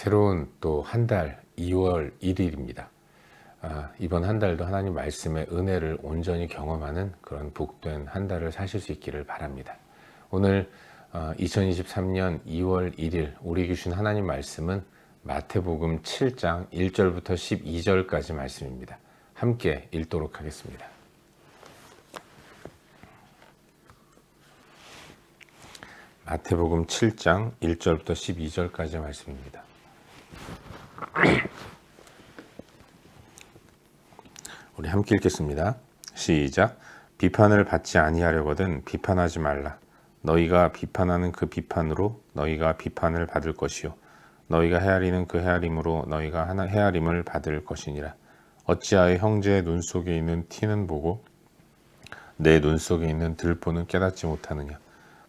새로운 또 한 달 2월 1일입니다. 아, 이번 한 달도 하나님 말씀의 은혜를 온전히 경험하는 그런 복된 한 달을 사실 수 있기를 바랍니다. 오늘 어, 2023년 2월 1일 우리 주신 하나님 말씀은 마태복음 7장 1절부터 12절까지 말씀입니다. 함께 읽도록 하겠습니다. 마태복음 7장 1절부터 12절까지 말씀입니다. 우리 함께 읽겠습니다. 시작. 비판을 받지 아니하려거든 비판하지 말라. 너희가 비판하는 그 비판으로 너희가 비판을 받을 것이요 너희가 헤아리는 그 헤아림으로 너희가 하나 헤아림을 받을 것이니라. 어찌하여 형제의 눈 속에 있는 티는 보고 내 눈 속에 있는 들보는 깨닫지 못하느냐.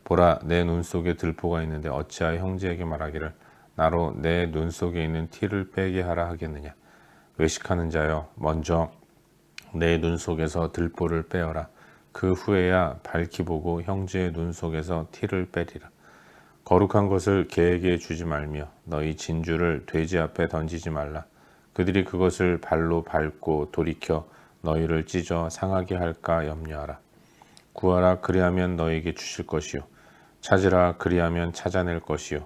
보라 내 눈 속에 들보가 있는데 어찌하여 형제에게 말하기를 나로 내 눈 속에 있는 티를 빼게 하라 하겠느냐. 외식하는 자여 먼저 내 눈 속에서 들보를 빼어라. 그 후에야 밝히 보고 형제의 눈 속에서 티를 빼리라. 거룩한 것을 개에게 주지 말며 너희 진주를 돼지 앞에 던지지 말라. 그들이 그것을 발로 밟고 돌이켜 너희를 찢어 상하게 할까 염려하라. 구하라 그리하면 너에게 주실 것이요 찾으라 그리하면 찾아낼 것이요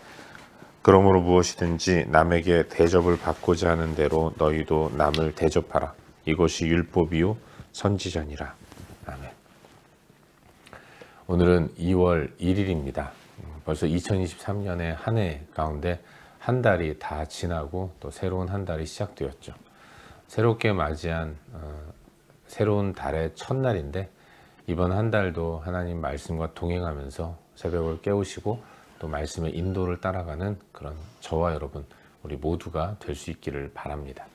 그러므로 무엇이든지 남에게 대접을 받고자 하는 대로 너희도 남을 대접하라. 이것이 율법이요 선지자니라. 아멘. 오늘은 2월 1일입니다. 벌써 2023년의 한 해 가운데 한 달이 다 지나고 또 새로운 한 달이 시작되었죠. 새롭게 맞이한 어, 새로운 달의 첫날인데 이번 한 달도 하나님 말씀과 동행하면서 새벽을 깨우시고 또 말씀의 인도를 따라가는 그런 저와 여러분 우리 모두가 될 수 있기를 바랍니다.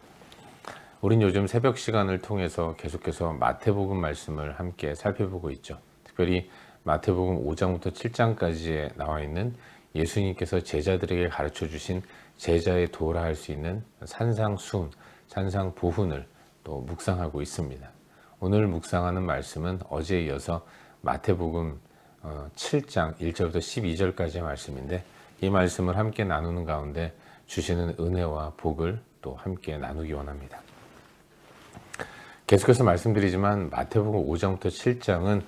우린 요즘 새벽 시간을 통해서 계속해서 마태복음 말씀을 함께 살펴보고 있죠. 특별히 마태복음 5장부터 7장까지에 나와 있는 예수님께서 제자들에게 가르쳐 주신 제자의 도라 할 수 있는 산상수훈, 산상보훈을 또 묵상하고 있습니다. 오늘 묵상하는 말씀은 어제에 이어서 마태복음 7장 1절부터 12절까지의 말씀인데 이 말씀을 함께 나누는 가운데 주시는 은혜와 복을 또 함께 나누기 원합니다. 계속해서 말씀드리지만 마태복음 5장부터 7장은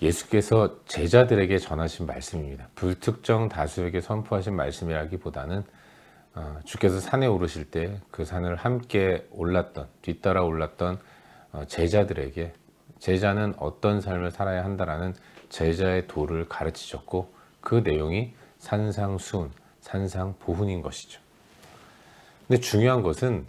예수께서 제자들에게 전하신 말씀입니다. 불특정 다수에게 선포하신 말씀이라기보다는 어, 주께서 산에 오르실 때 그 산을 함께 올랐던 뒤따라 올랐던 어, 제자들에게 제자는 어떤 삶을 살아야 한다라는 제자의 도를 가르치셨고 그 내용이 산상수훈, 산상보훈인 것이죠. 근데 중요한 것은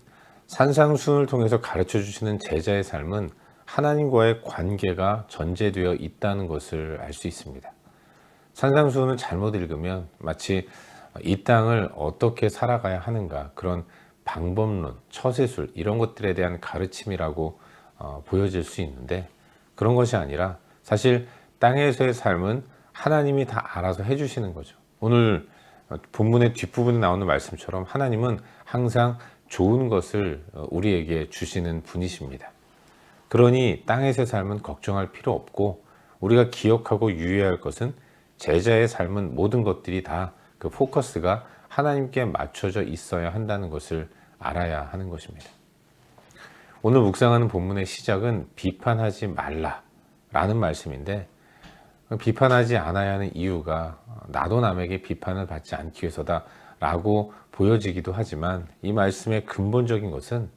산상수훈을 통해서 가르쳐 주시는 제자의 삶은 하나님과의 관계가 전제되어 있다는 것을 알 수 있습니다. 산상수훈을 잘못 읽으면 마치 이 땅을 어떻게 살아가야 하는가 그런 방법론, 처세술 이런 것들에 대한 가르침이라고 어, 보여질 수 있는데 그런 것이 아니라 사실 땅에서의 삶은 하나님이 다 알아서 해주시는 거죠. 오늘 본문의 뒷부분에 나오는 말씀처럼 하나님은 항상 좋은 것을 어, 우리에게 주시는 분이십니다. 그러니 땅에서의 삶은 걱정할 필요 없고 우리가 기억하고 유의할 것은 제자의 삶은 모든 것들이 다 그 포커스가 하나님께 맞춰져 있어야 한다는 것을 알아야 하는 것입니다. 오늘 묵상하는 본문의 시작은 비판하지 말라라는 말씀인데 비판하지 않아야 하는 이유가 나도 남에게 비판을 받지 않기 위해서다 라고 보여지기도 하지만 이 말씀의 근본적인 것은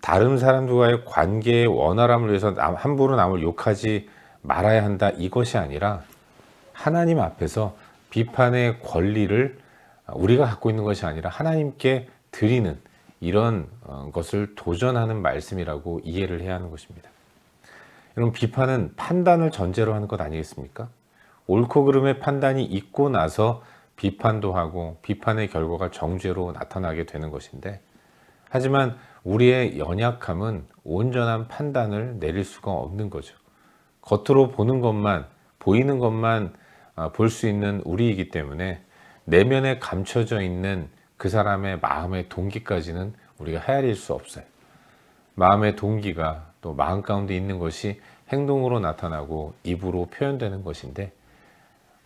다른 사람들과의 관계의 원활함을 위해서 함부로 남을 욕하지 말아야 한다 이것이 아니라 하나님 앞에서 비판의 권리를 우리가 갖고 있는 것이 아니라 하나님께 드리는 이런 어, 것을 도전하는 말씀이라고 이해를 해야 하는 것입니다. 여러분 비판은 판단을 전제로 하는 것 아니겠습니까? 옳고 그름의 판단이 있고 나서 비판도 하고 비판의 결과가 정죄로 나타나게 되는 것인데 하지만 우리의 연약함은 온전한 판단을 내릴 수가 없는 거죠. 겉으로 보는 것만 보이는 것만 아, 볼수 있는 우리이기 때문에 내면에 감춰져 있는 그 사람의 마음의 동기까지는 우리가 헤아릴 수 없어요. 마음의 동기가 또 마음 가운데 있는 것이 행동으로 나타나고 입으로 표현되는 것인데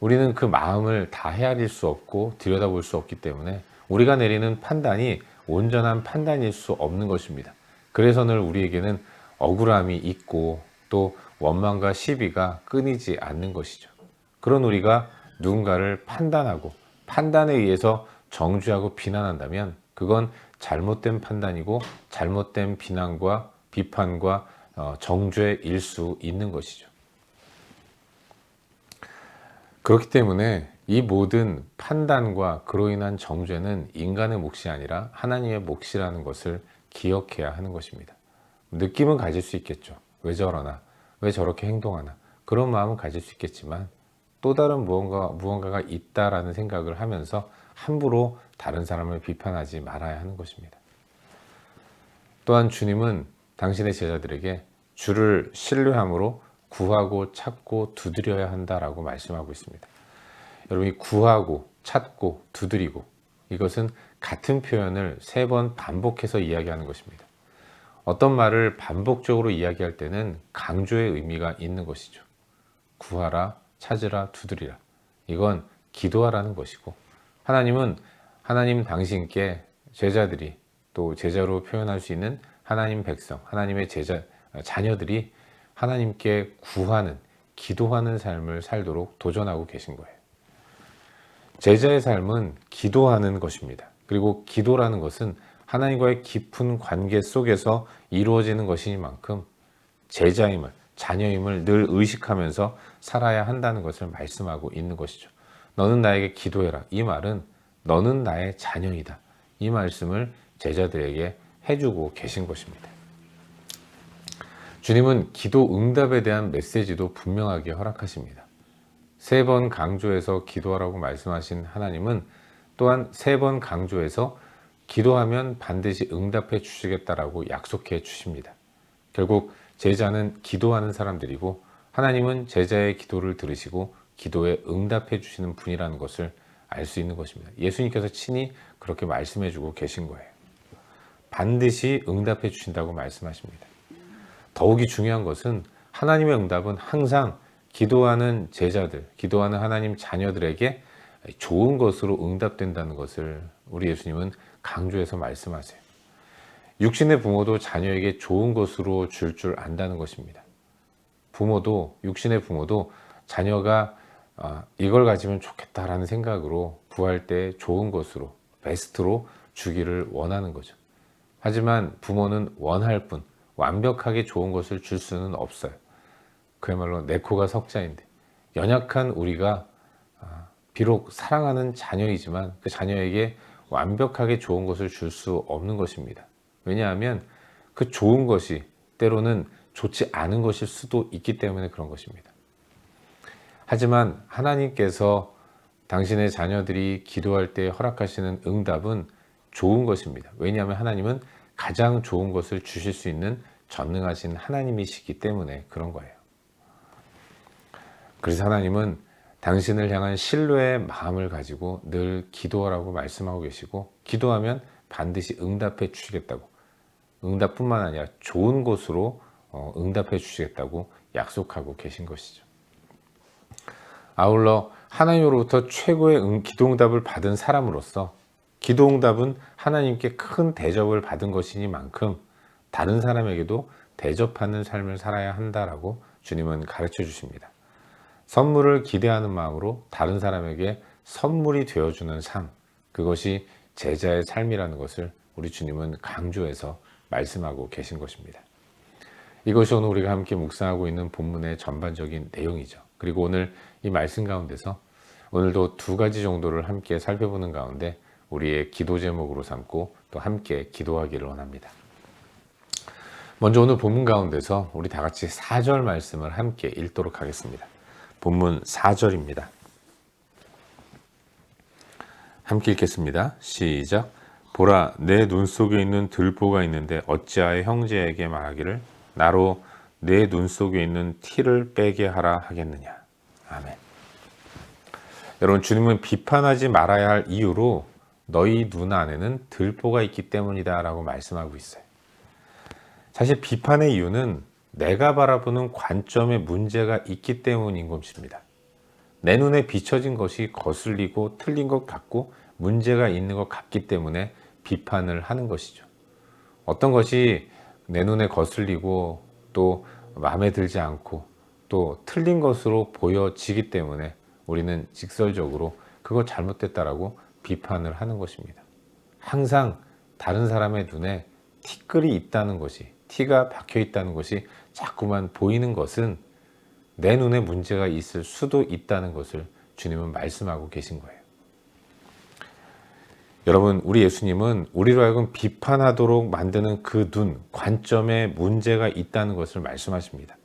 우리는 그 마음을 다 헤아릴 수 없고 들여다볼 수 없기 때문에 우리가 내리는 판단이 온전한 판단일 수 없는 것입니다. 그래서 늘 우리에게는 억울함이 있고 또 원망과 시비가 끊이지 않는 것이죠. 그런 우리가 누군가를 판단하고 판단에 의해서 정죄하고 비난한다면 그건 잘못된 판단이고 잘못된 비난과 비판과 어, 정죄일 수 있는 것이죠. 그렇기 때문에 이 모든 판단과 그로 인한 정죄는 인간의 몫이 아니라 하나님의 몫이라는 것을 기억해야 하는 것입니다. 느낌은 가질 수 있겠죠. 왜 저러나, 왜 저렇게 행동하나 그런 마음은 가질 수 있겠지만 또 다른 무언가 무언가가 있다라는 생각을 하면서 함부로 다른 사람을 비판하지 말아야 하는 것입니다. 또한 주님은 당신의 제자들에게 주를 신뢰함으로 구하고 찾고 두드려야 한다라고 말씀하고 있습니다. 여러분이 구하고 찾고 두드리고 이것은 같은 표현을 세 번 반복해서 이야기하는 것입니다. 어떤 말을 반복적으로 이야기할 때는 강조의 의미가 있는 것이죠. 구하라, 찾으라, 두드리라. 이건 기도하라는 것이고 하나님은 하나님 당신께 제자들이 또 제자로 표현할 수 있는 하나님 백성, 하나님의 제자 자녀들이 하나님께 구하는 기도하는 삶을 살도록 도전하고 계신 거예요. 제자의 삶은 기도하는 것입니다. 그리고 기도라는 것은 하나님과의 깊은 관계 속에서 이루어지는 것이니만큼 제자임을, 자녀임을 늘 의식하면서 살아야 한다는 것을 말씀하고 있는 것이죠. 너는 나에게 기도해라. 이 말은 너는 나의 자녀이다. 이 말씀을 제자들에게 해주고 계신 것입니다. 주님은 기도 응답에 대한 메시지도 분명하게 허락하십니다. 세 번 강조해서 기도하라고 말씀하신 하나님은 또한 세 번 강조해서 기도하면 반드시 응답해 주시겠다라고 약속해 주십니다. 결국 제자는 기도하는 사람들이고 하나님은 제자의 기도를 들으시고 기도에 응답해 주시는 분이라는 것을 알 수 있는 것입니다. 예수님께서 친히 그렇게 말씀해 주고 계신 거예요. 반드시 응답해 주신다고 말씀하십니다. 더욱이 중요한 것은 하나님의 응답은 항상 기도하는 제자들, 기도하는 하나님 자녀들에게 좋은 것으로 응답된다는 것을 우리 예수님은 강조해서 말씀하세요. 육신의 부모도 자녀에게 좋은 것으로 줄줄 안다는 것입니다. 부모도, 육신의 부모도 자녀가 아, 이걸 가지면 좋겠다라는 생각으로 구할 때 좋은 것으로, 베스트로 주기를 원하는 거죠. 하지만 부모는 원할 뿐, 완벽하게 좋은 것을 줄 수는 없어요. 그야말로 내 코가 석자인데 연약한 우리가 아, 비록 사랑하는 자녀이지만 그 자녀에게 완벽하게 좋은 것을 줄 수 없는 것입니다. 왜냐하면 그 좋은 것이 때로는 좋지 않은 것일 수도 있기 때문에 그런 것입니다. 하지만 하나님께서 당신의 자녀들이 기도할 때 허락하시는 응답은 좋은 것입니다. 왜냐하면 하나님은 가장 좋은 것을 주실 수 있는 전능하신 하나님이시기 때문에 그런 거예요. 그래서 하나님은 당신을 향한 신뢰의 마음을 가지고 늘 기도하라고 말씀하고 계시고 기도하면 반드시 응답해 주시겠다고 응답뿐만 아니라 좋은 곳으로 어, 응답해 주시겠다고 약속하고 계신 것이죠. 아울러 하나님으로부터 최고의 기도 응답을 받은 사람으로서 기도응답은 하나님께 큰 대접을 받은 것이니만큼 다른 사람에게도 대접하는 삶을 살아야 한다라고 주님은 가르쳐 주십니다. 선물을 기대하는 마음으로 다른 사람에게 선물이 되어주는 삶, 그것이 제자의 삶이라는 것을 우리 주님은 강조해서 말씀하고 계신 것입니다. 이것이 오늘 우리가 함께 묵상하고 있는 본문의 전반적인 내용이죠. 그리고 오늘 이 말씀 가운데서 오늘도 두 가지 정도를 함께 살펴보는 가운데 우리의 기도 제목으로 삼고 또 함께 기도하기를 원합니다. 먼저 오늘 본문 가운데서 우리 다 같이 4절 말씀을 함께 읽도록 하겠습니다. 본문 4절입니다. 함께 읽겠습니다. 시작. 보라, 내 눈 속에 있는 들보가 있는데 어찌하여 형제에게 말하기를 나로 내 눈 속에 있는 티를 빼게 하라 하겠느냐. 아멘. 여러분, 주님은 비판하지 말아야 할 이유로 너희 눈 안에는 들보가 있기 때문이다 라고 말씀하고 있어요. 사실 비판의 이유는 내가 바라보는 관점에 문제가 있기 때문인 것입니다. 내 눈에 비춰진 것이 거슬리고 틀린 것 같고 문제가 있는 것 같기 때문에 비판을 하는 것이죠. 어떤 것이 내 눈에 거슬리고 또 마음에 들지 않고 또 틀린 것으로 보여지기 때문에 우리는 직설적으로 그거 잘못됐다라고 비판을 하는 것입니다. 항상 다른 사람의 눈에 티끌이 있다는 것이, 티가 박혀 있다는 것이 자꾸만 보이는 것은 내 눈에 문제가 있을 수도 있다는 것을 주님은 말씀하고 계신 거예요. 여러분, 우리 예수님은 우리로 하여금 비판하도록 만드는 그 눈, 관점에 문제가 있다는 것을 말씀하십니다.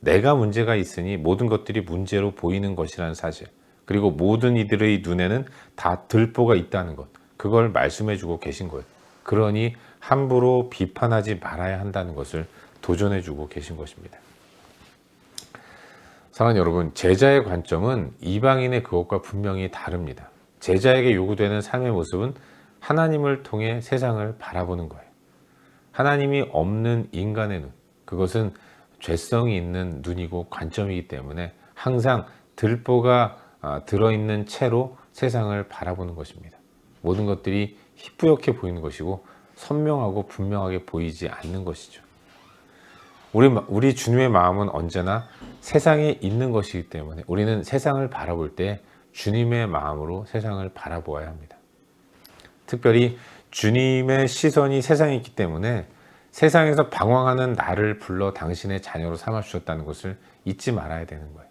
내가 문제가 있으니 모든 것들이 문제로 보이는 것이라는 사실, 그리고 모든 이들의 눈에는 다 들보가 있다는 것, 그걸 말씀해 주고 계신 거예요. 그러니 함부로 비판하지 말아야 한다는 것을 도전해 주고 계신 것입니다. 사랑하는 여러분, 제자의 관점은 이방인의 그것과 분명히 다릅니다. 제자에게 요구되는 삶의 모습은 하나님을 통해 세상을 바라보는 거예요. 하나님이 없는 인간의 눈, 그것은 죄성이 있는 눈이고 관점이기 때문에 항상 들보가 아, 들어있는 채로 세상을 바라보는 것입니다. 모든 것들이 희뿌옇게 보이는 것이고 선명하고 분명하게 보이지 않는 것이죠. 우리, 우리 주님의 마음은 언제나 세상에 있는 것이기 때문에 우리는 세상을 바라볼 때 주님의 마음으로 세상을 바라보아야 합니다. 특별히 주님의 시선이 세상에 있기 때문에 세상에서 방황하는 나를 불러 당신의 자녀로 삼아 주셨다는 것을 잊지 말아야 되는 거예요.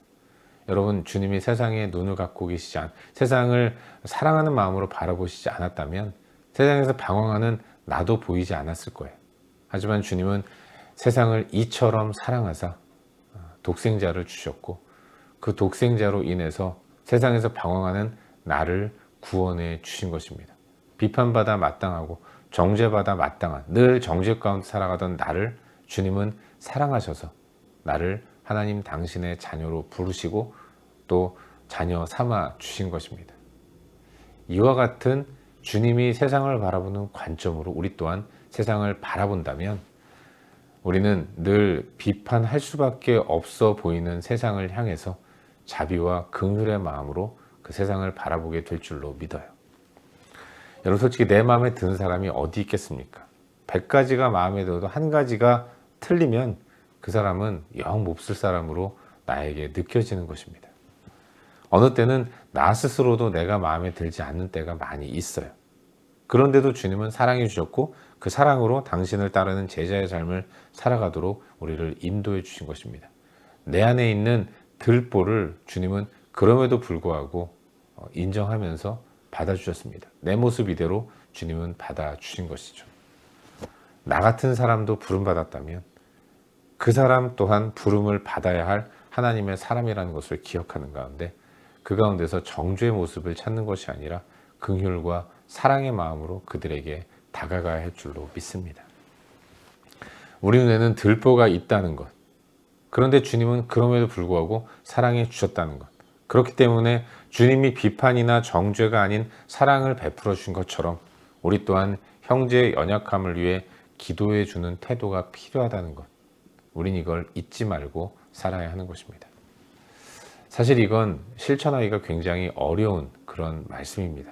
여러분, 주님이 세상에 눈을 갖고 계시지 않, 세상을 사랑하는 마음으로 바라보시지 않았다면 세상에서 방황하는 나도 보이지 않았을 거예요. 하지만 주님은 세상을 이처럼 사랑하사 독생자를 주셨고 그 독생자로 인해서 세상에서 방황하는 나를 구원해 주신 것입니다. 비판받아 마땅하고 정죄받아 마땅한 늘 정죄 가운데 살아가던 나를 주님은 사랑하셔서 나를 하나님 당신의 자녀로 부르시고 또 자녀 삼아 주신 것입니다. 이와 같은 주님이 세상을 바라보는 관점으로 우리 또한 세상을 바라본다면 우리는 늘 비판할 수밖에 없어 보이는 세상을 향해서 자비와 긍휼의 마음으로 그 세상을 바라보게 될 줄로 믿어요. 여러분 솔직히 내 마음에 드는 사람이 어디 있겠습니까? 100가지가 마음에 들어도 한 가지가 틀리면 그 사람은 영 몹쓸 사람으로 나에게 느껴지는 것입니다. 어느 때는 나 스스로도 내가 마음에 들지 않는 때가 많이 있어요. 그런데도 주님은 사랑해 주셨고 그 사랑으로 당신을 따르는 제자의 삶을 살아가도록 우리를 인도해 주신 것입니다. 내 안에 있는 들보를 주님은 그럼에도 불구하고 어, 인정하면서 받아주셨습니다. 내 모습 이대로 주님은 받아주신 것이죠. 나 같은 사람도 부름받았다면 그 사람 또한 부름을 받아야 할 하나님의 사람이라는 것을 기억하는 가운데 그 가운데서 정죄의 모습을 찾는 것이 아니라 긍휼과 사랑의 마음으로 그들에게 다가가야 할 줄로 믿습니다. 우리 눈에는 들보가 있다는 것. 그런데 주님은 그럼에도 불구하고 사랑해 주셨다는 것. 그렇기 때문에 주님이 비판이나 정죄가 아닌 사랑을 베풀어 주신 것처럼 우리 또한 형제의 연약함을 위해 기도해 주는 태도가 필요하다는 것. 우린 이걸 잊지 말고 살아야 하는 것입니다. 사실 이건 실천하기가 굉장히 어려운 그런 말씀입니다.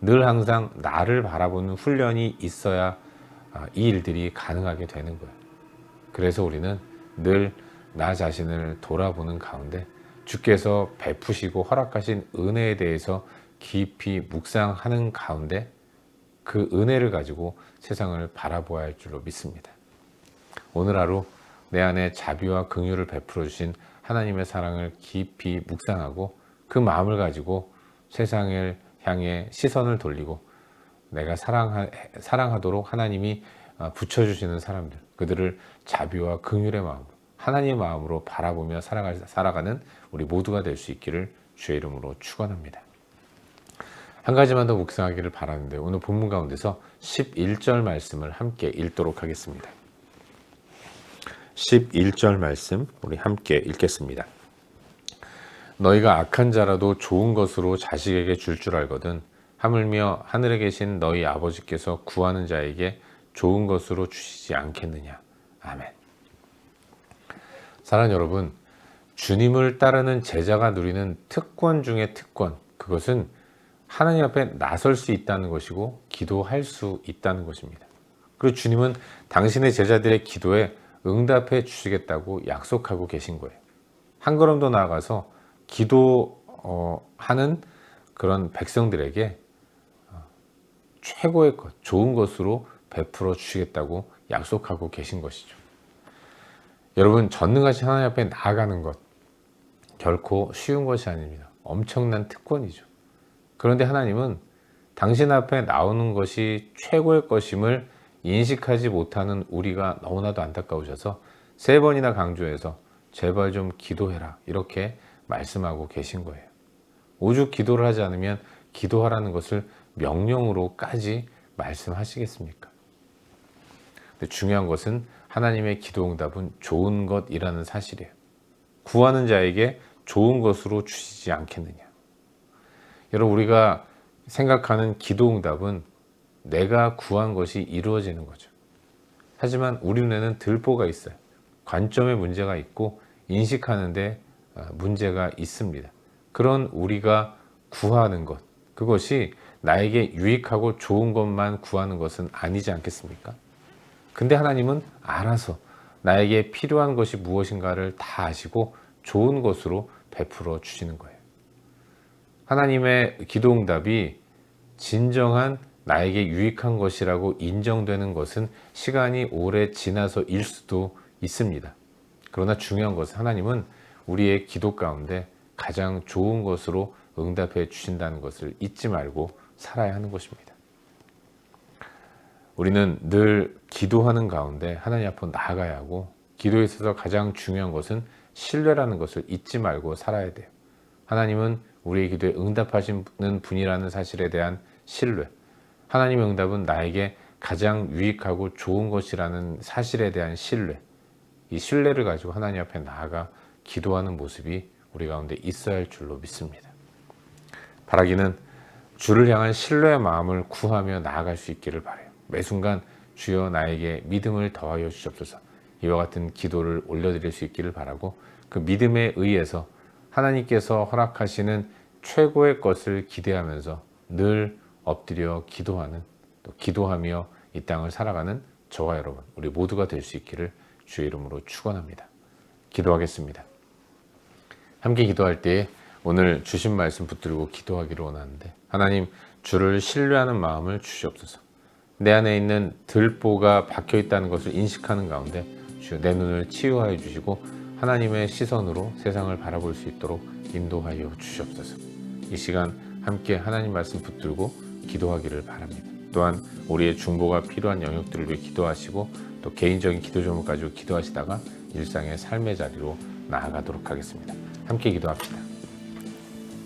늘 항상 나를 바라보는 훈련이 있어야 아, 이 일들이 가능하게 되는 거예요. 그래서 우리는 늘 나 자신을 돌아보는 가운데 주께서 베푸시고 허락하신 은혜에 대해서 깊이 묵상하는 가운데 그 은혜를 가지고 세상을 바라보아야 할 줄로 믿습니다. 오늘 하루 내 안에 자비와 긍휼을 베풀어 주신 하나님의 사랑을 깊이 묵상하고 그 마음을 가지고 세상을 향해 시선을 돌리고 내가 사랑하, 사랑하도록 하나님이 어, 붙여주시는 사람들, 그들을 자비와 긍휼의 마음, 하나님의 마음으로 바라보며 살아가, 살아가는 우리 모두가 될 수 있기를 주의 이름으로 축원합니다. 한 가지만 더 묵상하기를 바라는데 오늘 본문 가운데서 11절 말씀을 함께 읽도록 하겠습니다. 11절 말씀 우리 함께 읽겠습니다. 너희가 악한 자라도 좋은 것으로 자식에게 줄줄 알거든 하물며 하늘에 계신 너희 아버지께서 구하는 자에게 좋은 것으로 주시지 않겠느냐. 아멘. 사랑하는 여러분, 주님을 따르는 제자가 누리는 특권 중의 특권, 그것은 하나님 앞에 나설 수 있다는 것이고 기도할 수 있다는 것입니다. 그리고 주님은 당신의 제자들의 기도에 응답해 주시겠다고 약속하고 계신 거예요. 한 걸음 더 나아가서 기도하는 그런 백성들에게 어, 최고의 것, 좋은 것으로 베풀어 주시겠다고 약속하고 계신 것이죠. 여러분, 전능하신 하나님 앞에 나아가는 것 결코 쉬운 것이 아닙니다. 엄청난 특권이죠. 그런데 하나님은 당신 앞에 나오는 것이 최고의 것임을 인식하지 못하는 우리가 너무나도 안타까우셔서 세 번이나 강조해서 제발 좀 기도해라 이렇게 말씀하고 계신 거예요. 오죽 기도를 하지 않으면 기도하라는 것을 명령으로까지 말씀하시겠습니까? 근데 중요한 것은 하나님의 기도 응답은 좋은 것이라는 사실이에요. 구하는 자에게 좋은 것으로 주시지 않겠느냐. 여러분 우리가 생각하는 기도 응답은 내가 구한 것이 이루어지는 거죠. 하지만 우리 눈에는 들보가 있어요. 관점에 문제가 있고 인식하는데 어, 문제가 있습니다. 그런 우리가 구하는 것, 그것이 나에게 유익하고 좋은 것만 구하는 것은 아니지 않겠습니까? 근데 하나님은 알아서 나에게 필요한 것이 무엇인가를 다 아시고 좋은 것으로 베풀어 주시는 거예요. 하나님의 기도 응답이 진정한 나에게 유익한 것이라고 인정되는 것은 시간이 오래 지나서 일 수도 있습니다. 그러나 중요한 것은 하나님은 우리의 기도 가운데 가장 좋은 것으로 응답해 주신다는 것을 잊지 말고 살아야 하는 것입니다. 우리는 늘 기도하는 가운데 하나님 앞으로 나아가야 하고 기도에 있어서 가장 중요한 것은 신뢰라는 것을 잊지 말고 살아야 돼요. 하나님은 우리의 기도에 응답하시는 분이라는 사실에 대한 신뢰. 하나님의 응답은 나에게 가장 유익하고 좋은 것이라는 사실에 대한 신뢰. 이 신뢰를 가지고 하나님 앞에 나아가 기도하는 모습이 우리 가운데 있어야 할 줄로 믿습니다. 바라기는 주를 향한 신뢰의 마음을 구하며 나아갈 수 있기를 바래요. 매 순간 주여 나에게 믿음을 더하여 주시옵소서. 이와 같은 기도를 올려드릴 수 있기를 바라고 그 믿음에 의해서 하나님께서 허락하시는 최고의 것을 기대하면서 늘 엎드려 기도하는 또 기도하며 이 땅을 살아가는 저와 여러분 우리 모두가 될 수 있기를 주의 이름으로 축원합니다. 기도하겠습니다. 함께 기도할 때 오늘 주신 말씀 붙들고 기도하기를 원하는데 하나님 주를 신뢰하는 마음을 주시옵소서. 내 안에 있는 들보가 박혀 있다는 것을 인식하는 가운데 주여 내 눈을 치유하여 주시고 하나님의 시선으로 세상을 바라볼 수 있도록 인도하여 주시옵소서. 이 시간 함께 하나님 말씀 붙들고 기도하기를 바랍니다. 또한 우리의 중보가 필요한 영역들을 위해 기도하시고 또 개인적인 기도 제목 가지고 기도하시다가 일상의 삶의 자리로 나아가도록 하겠습니다. 함께 기도합시다.